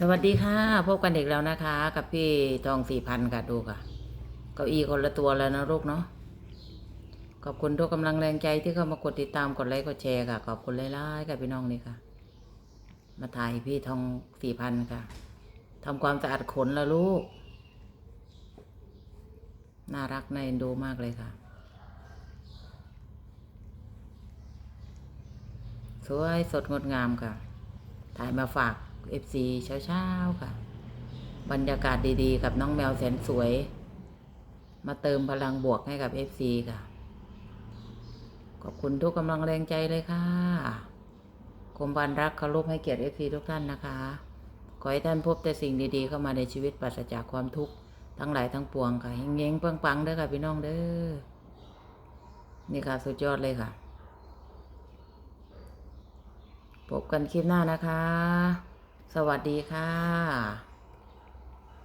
สวัสดีค่ะ พบกันอีกแล้วนะคะ กับพี่ทองสี่พันค่ะดูค่ะ เก้าอี้คนละตัวแล้วนะลูกเนาะขอบคุณทุกกำลังแรงใจที่เข้ามากดติดตามกดไลค์กดแชร์ค่ะ ขอบคุณหลายๆกับพี่น้องนี่ค่ะ มาถ่ายพี่ทองสี่พันค่ะทำความสะอาดขนแล้วลูก น่ารักน่าเอ็นดูมากเลยค่ะ สวยสดงดงามค่ะ ถ่ายมาฝาก FC เช้าๆค่ะ บรรยากาศดีๆ กับน้องแมวแสนสวย มาเติมพลังบวกให้กับ FC ค่ะ ขอบคุณทุกกำลังแรงใจเลยค่ะคมบานรักเคารพให้เกียรติ FC ทุกท่านนะคะ ขอให้ท่านพบแต่สิ่งดีๆ เข้ามาในชีวิตปราศจากความทุกข์ทั้งหลายทั้งปวงค่ะเฮงๆปังๆเด้อค่ะพี่น้องเด้อนี่ค่ะสุดยอดเลยค่ะพบกันคลิปหน้านะคะ สวัสดีค่ะ